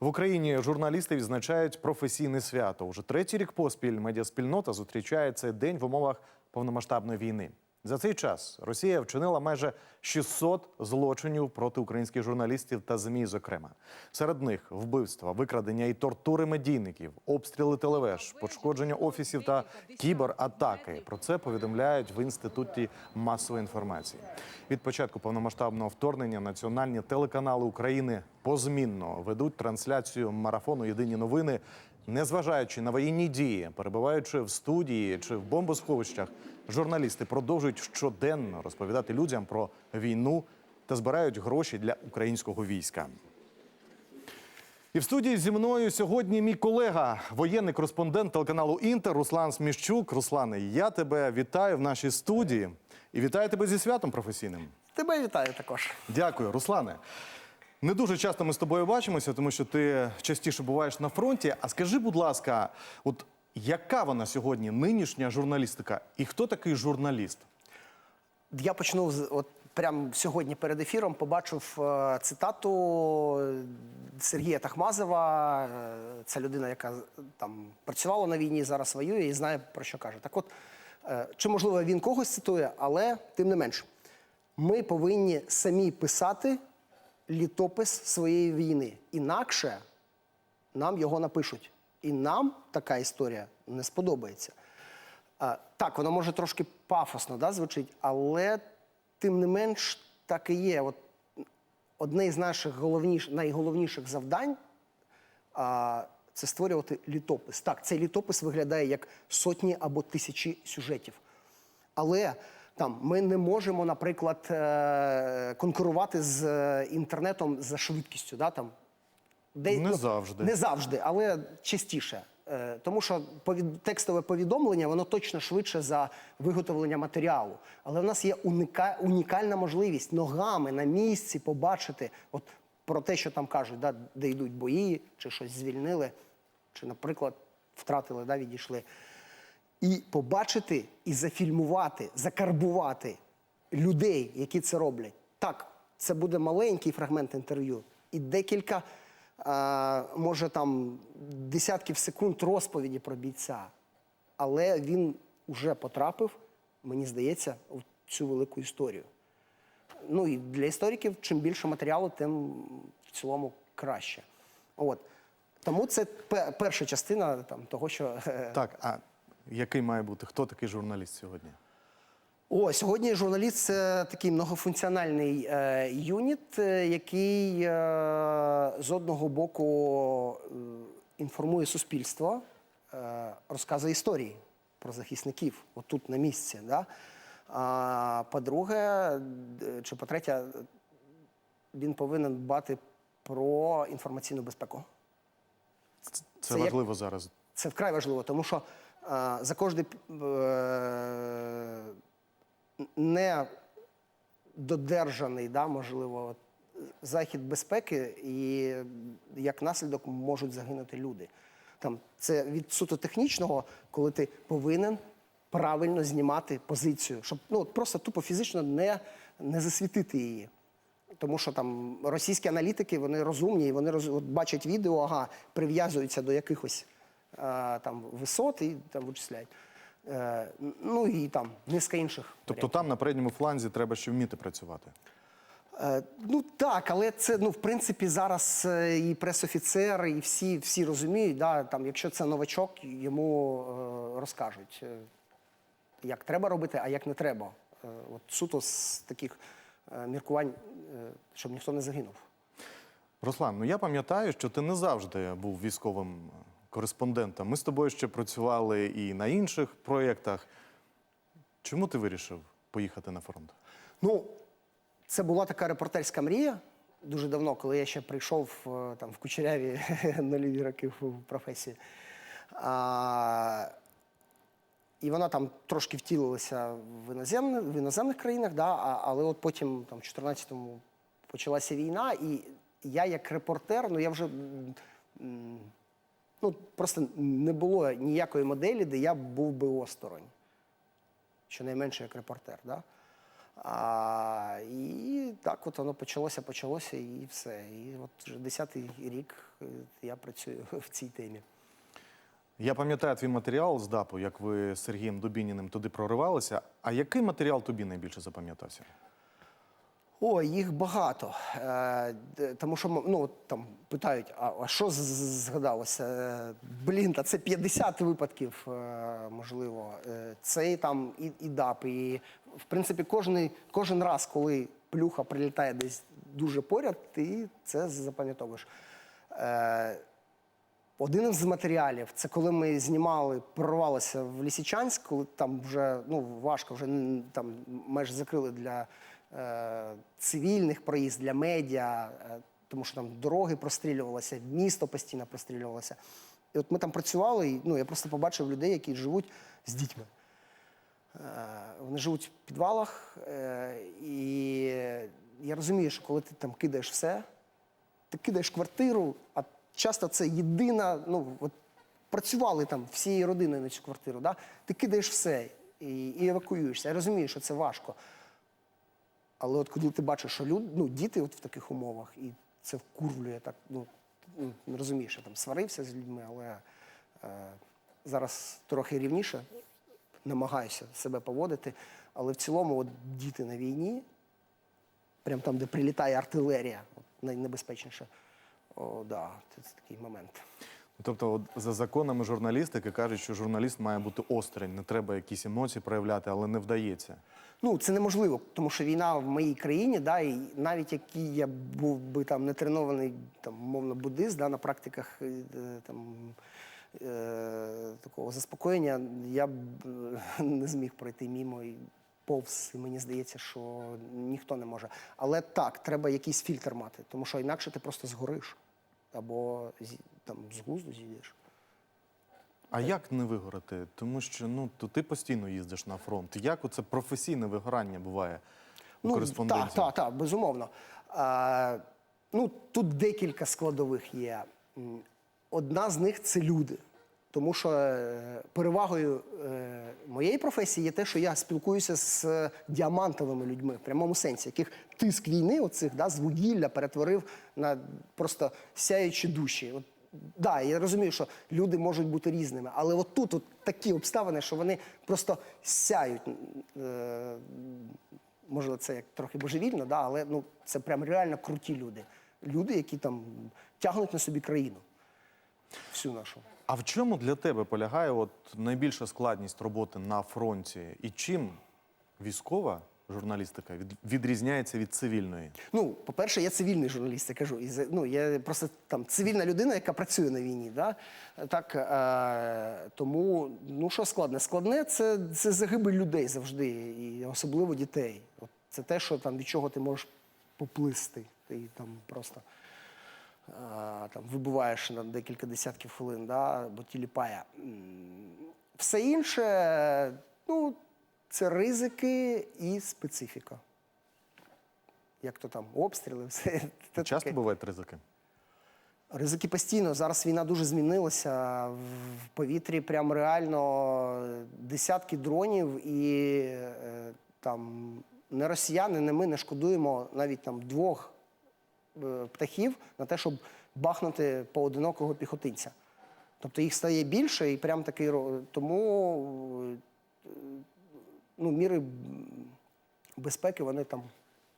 В Україні журналісти відзначають професійне свято. Уже третій рік поспіль медіаспільнота зустрічає цей день в умовах повномасштабної війни. За цей час Росія вчинила майже 600 злочинів проти українських журналістів та ЗМІ. Зокрема, серед них вбивства, викрадення і тортури медійників, обстріли телевеж, пошкодження офісів та кібератаки. Про це повідомляють в інституті масової інформації. Від початку повномасштабного вторгнення національні телеканали України позмінно ведуть трансляцію марафону Єдині новини. Незважаючи на воєнні дії, перебуваючи в студії чи в бомбосховищах, журналісти продовжують щоденно розповідати людям про війну та збирають гроші для українського війська. І в студії зі мною сьогодні мій колега, воєнний кореспондент телеканалу Інтер Руслан Сміщук. Руслане, я тебе вітаю в нашій студії і вітаю тебе зі святом професійним. Тебе вітаю також. Дякую, Руслане. Не дуже часто ми з тобою бачимося, тому що ти частіше буваєш на фронті. А скажи, будь ласка, от яка вона сьогодні нинішня журналістика? І хто такий журналіст? Я почну з от прямо сьогодні перед ефіром. Побачив е, цитату Сергія Тахмазова. Е, Це людина, яка там працювала на війні, зараз воює і знає про що каже. Так, от е, чи можливо він когось цитує, але тим не менш, ми повинні самі писати літопис своєї війни. Інакше нам його напишуть. І нам така історія не сподобається. А, так, воно може трошки пафосно да, звучить, але тим не менш так і є. От одне із наших головніш, найголовніших завдань а, це створювати літопис. Так, цей літопис виглядає як сотні або тисячі сюжетів. Але там ми не можемо, наприклад, е, конкурувати з е, інтернетом за швидкістю. Да, там, де, Не завжди. Не завжди, але частіше. Е, Тому що текстове повідомлення воно точно швидше за виготовлення матеріалу. Але в нас є уника... унікальна можливість ногами на місці побачити от про те, що там кажуть, да, де йдуть бої, чи щось звільнили, чи, наприклад, втратили, да, відійшли. І побачити і зафільмувати, закарбувати людей, які це роблять. Так, це буде маленький фрагмент інтерв'ю і декілька, а, може там десятків секунд розповіді про бійця. Але він вже потрапив, мені здається, в цю велику історію. Ну і для істориків, чим більше матеріалу, тим в цілому краще. От. Тому це перша частина там, того, що Так, а який має бути? Хто такий журналіст сьогодні? О, сьогодні журналіст це такий многофункціональний е, юніт, е, який е, з одного боку е, інформує суспільство, е, розказує історії про захисників, отут на місці. Да? А по-друге, чи по-третє, він повинен дбати про інформаційну безпеку. Це, Це як- важливо зараз. Це вкрай важливо, тому що за кожний е, не додержаний, да, можливо, захід безпеки, і як наслідок можуть загинути люди. Там, це від суто технічного, коли ти повинен правильно знімати позицію, щоб ну, просто тупо фізично не, не засвітити її. Тому що там російські аналітики вони розумні, вони роз... от бачать відео, ага, прив'язуються до якихось там висот і там вичисляють. Е, ну і там низка інших. Тобто там на передньому фланзі треба ще вміти працювати. Е, ну так, але це ну в принципі зараз е, і пресофіцер, і всі, всі розуміють, да, там, якщо це новачок, йому розкажуть, як треба робити, а як не треба. От суто з таких міркувань, щоб ніхто не загинув. Руслан, ну я пам'ятаю, що ти не завжди був військовим кореспондентом. Ми з тобою ще працювали і на інших проєктах. Чому ти вирішив поїхати на фронт? Ну, це була така репортерська мрія дуже давно, коли я ще прийшов е, там, в Кучеряві нульові роки в професії. А, і вона там трошки втілилася в, іноземних, в іноземних країнах, да, а, але от потім, там, в 14-му, почалася війна, і я як репортер, ну я вже. Ну, просто не було ніякої моделі, де я був би осторонь щонайменше як репортер. Да? А, і так от воно почалося, почалося і все. І от вже десятий рік е, я працюю в цій темі. Я пам'ятаю твій матеріал з ДАПу, як ви з Сергієм Дубініним туди проривалися. А який матеріал тобі найбільше запам'ятався? О, їх багато. Е, тому що ну, там питають, а, що згадалося? Е, Блін, та це 50 випадків, е, можливо. Це і там і, і ДАП. І, в принципі, кожен, кожен раз, коли плюха прилітає десь дуже поряд, ти це запам'ятовуєш. Один з матеріалів це коли ми знімали, прорвалися в Лісічанськ, коли там вже ну важко, вже там майже закрили для цивільних проїзд, для медіа, е, тому що там дороги прострілювалися, місто постійно прострілювалося. І от ми там працювали, і ну я просто побачив людей, які живуть з дітьми. Е, Вони живуть в підвалах, е, і я розумію, що коли ти там кидаєш все, ти кидаєш квартиру, а часто це єдина, ну от працювали там всією родиною на цю квартиру. Да? Ти кидаєш все і, і евакуюєшся. Я розумію, що це важко. Але от коли ти бачиш, що люд, ну, діти от в таких умовах, і це вкурвлює так, ну, ну розумієш, я там сварився з людьми, але е, зараз трохи рівніше намагаюся себе поводити. Але в цілому, от діти на війні, прямо там, де прилітає артилерія, от найнебезпечніше. О, да, це, такий момент. Тобто, от за законами журналістики кажуть, що журналіст має бути острий, не треба якісь емоції проявляти, але не вдається. Ну, це неможливо, тому що війна в моїй країні, да, і навіть який я був би там не тренований, там, мовно, буддист, да, на практиках е, там, е, такого заспокоєння, я б е, не зміг пройти мімо і повз, і мені здається, що ніхто не може. Але так, треба якийсь фільтр мати, тому що інакше ти просто згориш або там, з глузду зійдеш. А як не вигорати? Тому що ну то ти постійно їздиш на фронт. Як оце професійне вигорання буває у кореспонденції? Так, так, так, безумовно. А, ну, тут декілька складових є. Одна з них це люди. Тому що е, перевагою е, моєї професії є те, що я спілкуюся з діамантовими людьми в прямому сенсі, яких тиск війни, оцих да, з вугілля перетворив на просто сяючі душі. От, да, я розумію, що люди можуть бути різними, але от тут от такі обставини, що вони просто сяють. Е, можливо, це як трохи божевільно, да, але ну, це прям реально круті люди. Люди, які там тягнуть на собі країну. Всю нашу. А в чому для тебе полягає от найбільша складність роботи на фронті? І чим військова журналістика від, відрізняється від цивільної? Ну, по-перше, я цивільний журналіст, я кажу. І, ну, я просто там цивільна людина, яка працює на війні. Да? Так, е, тому, ну що складне? Складне це, це загибель людей завжди, і особливо дітей. От це те, що там, від чого ти можеш поплисти. Ти там просто е, там, вибуваєш на декілька десятків хвилин, да? бо тіліпає. Все інше, ну, це ризики і специфіка. Як то там, обстріли, все. Це Часто таке. бувають ризики? Ризики постійно. Зараз війна дуже змінилася. В повітрі прям реально десятки дронів, і е, там не росіяни, не ми не шкодуємо навіть там двох е, птахів на те, щоб бахнути поодинокого піхотинця. Тобто їх стає більше, і прям такий тому е, ну, міри безпеки вони там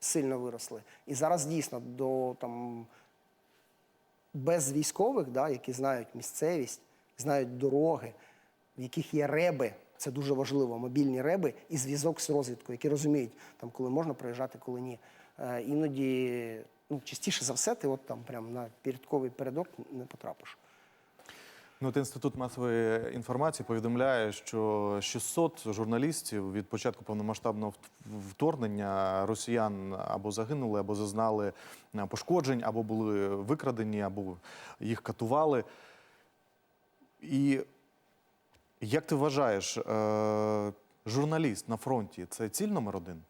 сильно виросли. І зараз дійсно до там без військових, да, які знають місцевість, знають дороги, в яких є реби. Це дуже важливо, мобільні реби і зв'язок з розвідкою, які розуміють, там, коли можна проїжджати, коли ні. Е, іноді, ну, частіше за все, ти от там прям на передковий передок не потрапиш. Ну, от інститут масової інформації повідомляє, що 600 журналістів від початку повномасштабного вт- вторгнення росіян або загинули, або зазнали е, пошкоджень, або були викрадені, або їх катували. І як ти вважаєш, е, журналіст на фронті це ціль номер один?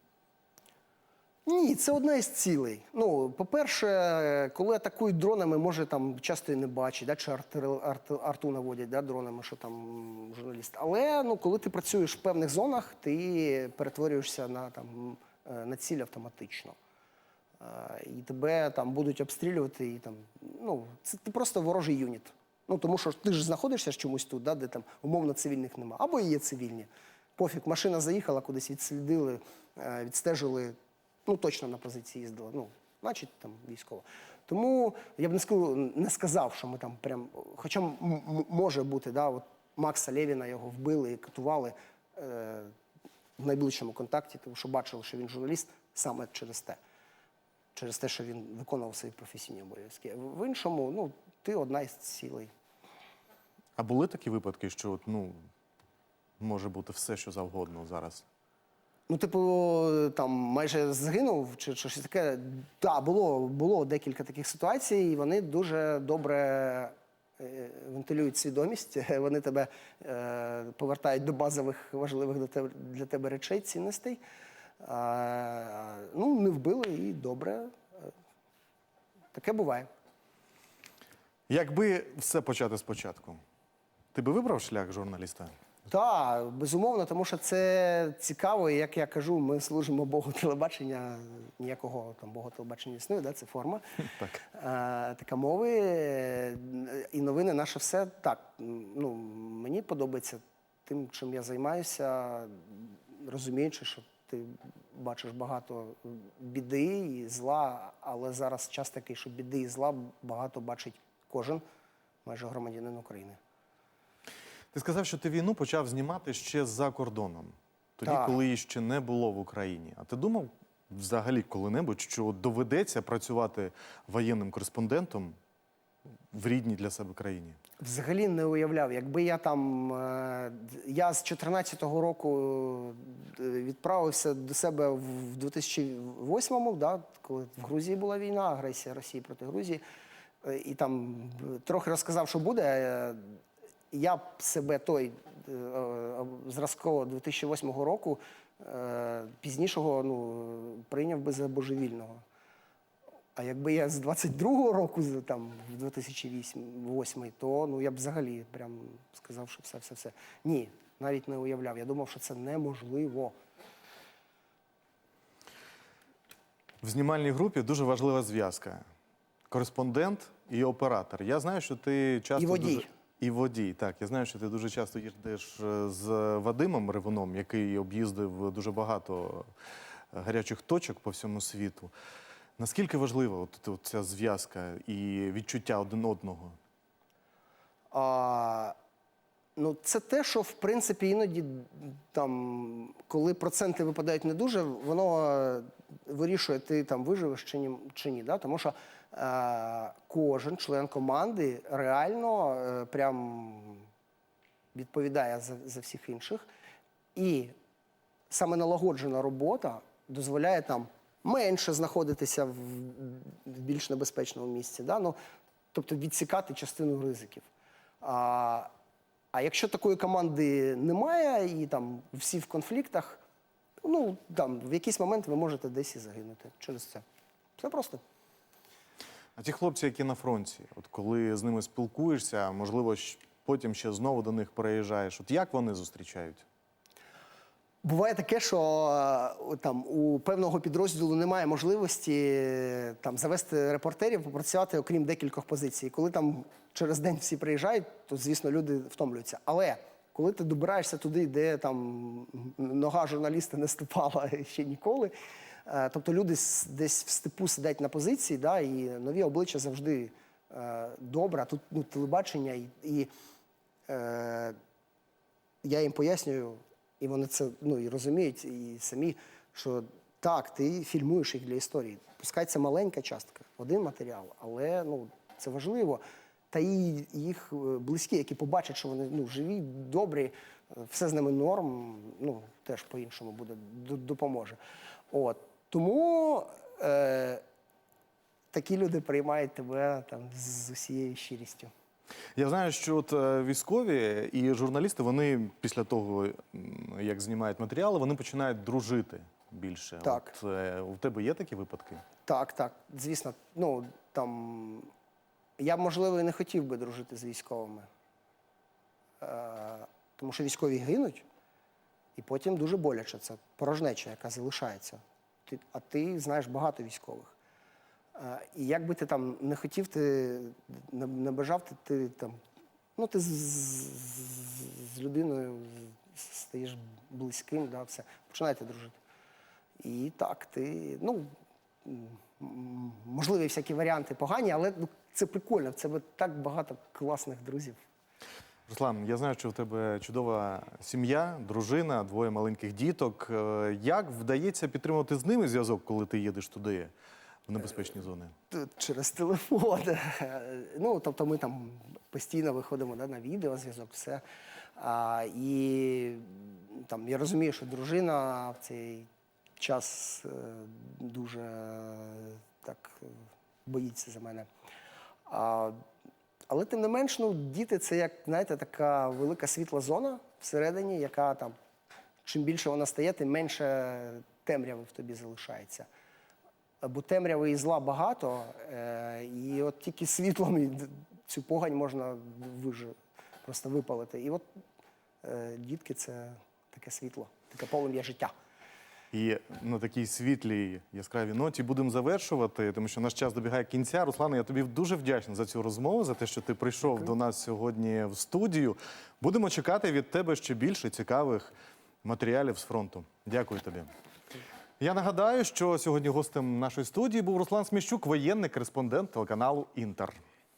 Ні, це одна із цілей. Ну, по-перше, коли атакують дронами, може там часто і не бачать, да, чи арти- арти- арту наводять да, дронами, що там журналіст. Але ну, коли ти працюєш в певних зонах, ти перетворюєшся на там, е, на ціль автоматично. Е, І тебе там будуть обстрілювати, і там, ну, це ти просто ворожий юніт. Ну, тому що ти ж знаходишся чомусь тут, да, де там умовно цивільних нема. Або є цивільні. Пофіг, машина заїхала, кудись відслідили, е, відстежили, ну точно на позиції їздила. Ну, значить, там військово. Тому я б не сказав, не сказав, що ми там прям. Хоча може бути, да, от Макса Левіна його вбили і катували е, в найближчому контакті, тому що бачили, що він журналіст саме через те. Через те, що він виконував свої професійні обов'язки. В іншому, ну, ти одна із цілей. А були такі випадки, що от, ну, може бути все, що завгодно зараз? Ну, типу, там майже згинув чи, чи щось таке. Так, було, було декілька таких ситуацій, і вони дуже добре е, вентилюють свідомість. Вони тебе е, повертають до базових важливих для тебе, для тебе речей, цінностей. А, ну, не вбили і добре. Е, Таке буває. Якби все почати спочатку, ти би вибрав шлях журналіста? Так, безумовно, тому що це цікаво, і як я кажу, ми служимо Богу телебачення, ніякого там Богу телебачення існує, да? це форма. Так. Е, така мови і новини наше все. Так, ну, мені подобається тим, чим я займаюся, розуміючи, що ти бачиш багато біди і зла, але зараз час такий, що біди і зла багато бачить кожен майже громадянин України. Ти сказав, що ти війну почав знімати ще за кордоном, тоді, Так. коли її ще не було в Україні. А ти думав взагалі коли-небудь, що доведеться працювати воєнним кореспондентом в рідній для себе країні? Взагалі не уявляв, якби я там. е, Я з 14-го року е, відправився до себе в 2008-му, да, коли в Грузії була війна, агресія Росії проти Грузії. е, І там трохи розказав, що буде. Я б себе той е, е, зразково 2008 року е, пізнішого ну, прийняв би за божевільного. А якби я з 22-го року, там, в 2008, то ну, я б взагалі прям сказав, що все, все, все. Ні, навіть не уявляв. Я думав, що це неможливо. В знімальній групі дуже важлива зв'язка: кореспондент і оператор. Я знаю, що ти часто І водій. Дуже... І водій, так. Я знаю, що ти дуже часто їздиш е, з Вадимом Ревуном, який об'їздив дуже багато е, гарячих точок по всьому світу. Наскільки важлива от, от ця зв'язка і відчуття один одного? А, ну, це те, що в принципі іноді там, коли проценти випадають не дуже, воно е, вирішує, ти там виживеш чи ні. Чи ні да? Тому що кожен член команди реально е, прям відповідає за, за всіх інших. І саме налагоджена робота дозволяє там менше знаходитися в, в більш небезпечному місці. Да? Ну, тобто відсікати частину ризиків. А, а якщо такої команди немає, і там всі в конфліктах, ну там в якийсь момент ви можете десь і загинути через це. Все просто. А ті хлопці, які на фронті, от коли з ними спілкуєшся, можливо, потім ще знову до них переїжджаєш. От як вони зустрічають? Буває таке, що е, там у певного підрозділу немає можливості там завести репортерів, попрацювати окрім декількох позицій. Коли там через день всі приїжджають, то звісно люди втомлюються. Але коли ти добираєшся туди, де там нога журналіста не ступала ще ніколи. Е, Тобто люди десь в степу сидять на позиції, да, і нові обличчя завжди е, добре. Тут ну, телебачення і, і е, я їм пояснюю, і вони це ну, і розуміють, і самі, що так, ти фільмуєш їх для історії. Пускай це маленька частка, один матеріал, але ну, це важливо. Та і їх е, близькі, які побачать, що вони ну, живі, добрі, все з ними норм, ну, теж по-іншому буде, допоможе. От. Тому е, такі люди приймають тебе там, з усією щирістю. Я знаю, що от е, військові і журналісти, вони після того, як знімають матеріали, вони починають дружити більше. Так. От, е, у тебе є такі випадки? Так, так, звісно. Ну там я можливо, і не хотів би дружити з військовими. Е, тому що військові гинуть, і потім дуже боляче це порожнеча, яка залишається. Ти, а ти знаєш багато військових. Е, І як би ти там не хотів, ти не, не бажав, ти, ти там. Ну, ти з, з, з- людиною стаєш близьким, да, все. Починаєте дружити. І так, ти, ну, можливі всякі варіанти погані, але ну, це прикольно. В тебе так багато класних друзів. Руслан, я знаю, що в тебе чудова сім'я, дружина, двоє маленьких діток. Е, Як вдається підтримувати з ними зв'язок, коли ти їдеш туди, в небезпечні зони? Через телефон. Ну, тобто ми там постійно виходимо да, на відеозв'язок, все. А, і там, я розумію, що дружина в цей час е, дуже е, так е, боїться за мене. А, але тим не менш, ну, діти це як, знаєте, така велика світла зона всередині, яка там, чим більше вона стає, тим менше темряви в тобі залишається. Бо темряви і зла багато, е, і от тільки світлом цю погань можна виж... просто випалити. І от е, дітки це таке світло, таке полум'я життя. І на такій світлій яскравій ноті будемо завершувати, тому що наш час добігає кінця. Руслане, я тобі дуже вдячний за цю розмову, за те, що ти прийшов до нас сьогодні в студію. Будемо чекати від тебе ще більше цікавих матеріалів з фронту. Дякую тобі. Я нагадаю, що сьогодні гостем нашої студії був Руслан Сміщук, воєнний кореспондент телеканалу Інтер.